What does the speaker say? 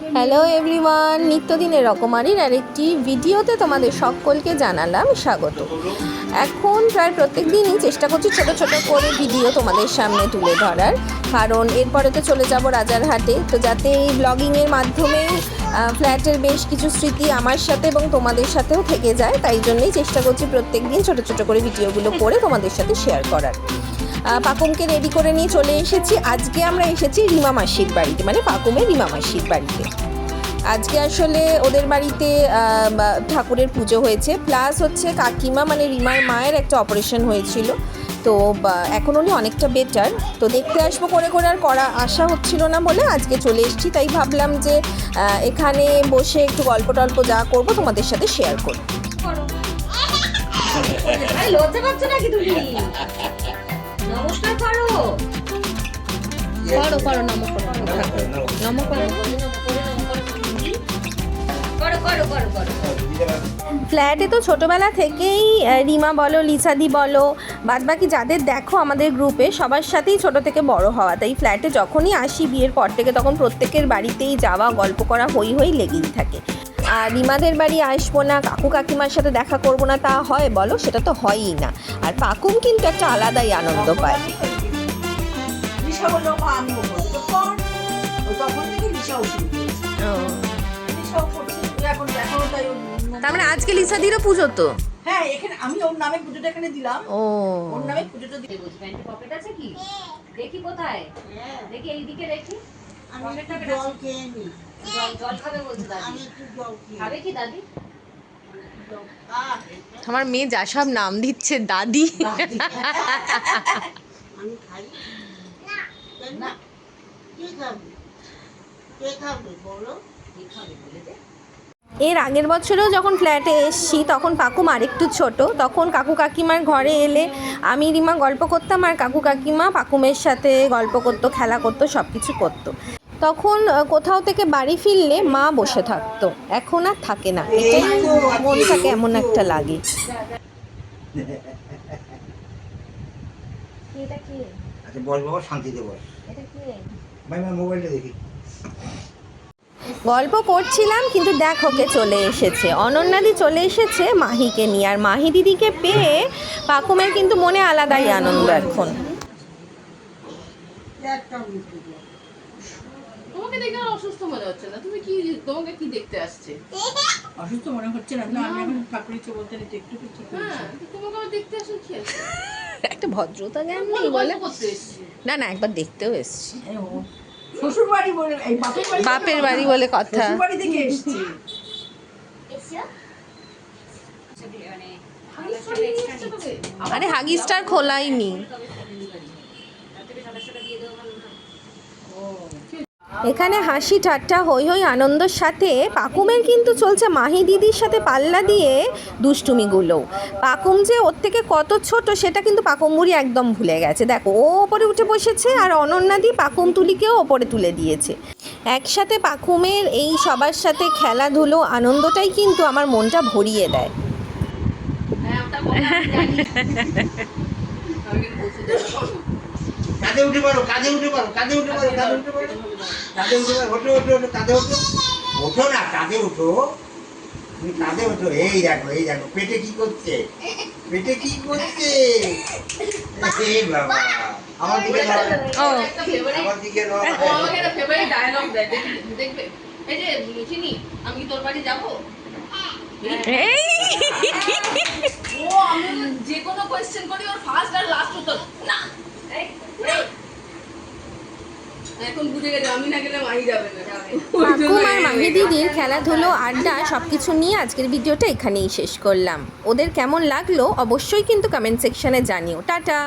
Hello everyone নিত্যদিনের রকমারির আরেকটি ভিডিওতে তোমাদের সকলকে জানালাম স্বাগত। এখন প্রায় প্রত্যেক দিনই চেষ্টা করছি ছোট ছোট করে ভিডিও তোমাদের সামনে তুলে ধরার। কারণ এরপরে তো চলে যাব রাজারহাটে তো যাতে এই ব্লগিংয়ের মাধ্যমে ফ্ল্যাটের বেশ কিছু স্মৃতি আমার সাথে এবং তোমাদের সাথেও থেকে যায়। তাই জন্যই চেষ্টা করছি প্রত্যেক দিন ছোটো ছোটো করে ভিডিওগুলো করে তোমাদের সাথে শেয়ার করার। পাকুমকে রেডি করে নিয়ে চলে এসেছি। আজকে আমরা এসেছি রিমা মাসির বাড়িতে মানে পাকুমের রিমা মাসির বাড়িতে। আজকে আসলে ওদের বাড়িতে ঠাকুরের পুজো হয়েছে। প্লাস হচ্ছে কাকিমা মানে রিমার মায়ের একটা অপারেশন হয়েছিল। তো এখন উনি অনেকটা বেটার তো দেখতে আসব করে করে আর করা আসা হচ্ছিল না বলে আজকে চলে এসেছি। তাই ভাবলাম যে এখানে বসে একটু গল্প টল্প যা করব তোমাদের সাথে শেয়ার করব। লজ্জা পাচ্ছ নাকি তুমি? নমস্কার করো। করো করো নম করো নম করো। করো করো করো করো ফ্ল্যাটে তো ছোটোবেলা থেকেই রিমা বলো লিসাদি বলো বাদ বাকি যাদের দেখো আমাদের গ্রুপে সবার সাথেই ছোট থেকে বড় হওয়া। তাই ফ্ল্যাটে যখনই আসি বিয়ের পর থেকে তখন প্রত্যেকের বাড়িতেই যাওয়া গল্প করা হই হই লেগেই থাকে। আর রিমাদের বাড়ি আসব না কাকু কাকিমার সাথে দেখা করব না তা হয় বলো? সেটা তো হয়ই না। আর পাকুম কিন্তু একটা আলাদাই আনন্দ পায়। লিসা তার মানে আজকে লিসাদিরও পুজো তো? হ্যাঁ এখানে আমি ওর নামে পুজোটা এখানে দিলাম। ও। ওর নামে পুজোটা প্যান্টে পকেট আছে কি? দেখি কোথায়? দেখি এইদিকে দেখি। আমি একটু জল খেয়ে নি। জল জল খাবে বলছে দাদি। আমি একটু জল খেয়ে খাবে কি দাদি? আমার মেয়ে যা সব নাম দিচ্ছে দাদি। আমি খাই। কেন? কে খাবে? কে খাবে বলো? কি খাবে বলে দে। এর আগের বছরেও যখন ফ্ল্যাটে এসছি তখন কাকুম আরেকটু ছোট। তখন কাকু কাকিমার ঘরে এলে আমি রিমা গল্প করতাম আর কাকু কাকিমা পাকুমের সাথে গল্প করতো খেলা করতো সব কিছু করতো। তখন কোথাও থেকে বাড়ি ফিরলে মা বসে থাকতো। এখন আর থাকে না। মনটাকে এমন একটা লাগে। আচ্ছা বস বাবা শান্তিতে বস ভাই মোবাইলটা দেখি। গল্প করছিলাম কিন্তু দেখো কে চলে এসেছে। অনন্যাদি চলে এসেছে মাহিকে নিয়ে। আর মাহি দিদিকে পেয়ে পাকুমের কিন্তু মনে আলাদাই আনন্দ এখন। তোমাকে দেখে আর অসুস্থ মনে হচ্ছে না। তুমি কি তোমাকে কি দেখতে আসছে? অসুস্থ মনে হচ্ছে না না আমি এখন ঠাকুর ইচ্ছে বলতে নিতে একটু একটু ঠিক হ্যাঁ তোমাকে আবার দেখতে আসুন কি আছে? একটা ভদ্রতা জ্ঞান নেই বলে। না না একবার দেখতেও এসছি। এই ও, শ্বশুর বাড়ি বলে এই বাপের বাড়ি বাপের বাড়ি বলে কথা। শ্বশুর বাড়ি থেকে এসেছি। মানে আরে হাগিস্টার খোলাইনি। এখানে হাসি ঠাট্টা হই হই আনন্দের সাথে পাকুমের কিন্তু চলছে মাহি দিদির সাথে পাল্লা দিয়ে দুষ্টুমিগুলো। পাকুম যে ওর থেকে কত ছোট সেটা কিন্তু পাকুমুড়ি একদম ভুলে গেছে। দেখো, ও ওপরে উঠে বসেছে আর অনন্যাদি পাকুম তুলিকেও ওপরে তুলে দিয়েছে। একসাথে পাকুমের এই সবার সাথে খেলাধুলো, আনন্দটাই কিন্তু আমার মনটা ভরিয়ে দেয়। হ্যাঁ কাঁধে উঠে পারো কাঁধে উঠে পারো কাঁধে উঠে পারো কাঁধে উঠে পারো কাঁধে উঠে পারো ওঠো ওঠো ওঠো কাঁধে ওঠো ওঠো না কাঁধে ওঠো তুমি কাঁধে ওঠো এই দেখো এই দেখো পেটে কি করছে? পেটে কি করছে? এই বাবা। আমার দিকে আমার দিকে নাও। ও আমাকে একটা favorite dialogue দেয়, দেখবে? এই যে, চিনি, আমি কি তোর বাড়ি যাব? ও আমি যে কোনো কোয়েশ্চেন করি ওর ফার্স্ট আর লাস্ট উত্তর। না। এখন বুঝে গেছে আমি না গেলে মাই যাবে না। ওই আর মাহি দিদির খেলাধুলো আড্ডা সব কিছু নিয়ে আজকের ভিডিওটা এখানেই শেষ করলাম। ওদের কেমন লাগল অবশ্যই কিন্তু কমেন্ট সেকশনে জানিও। টাটা!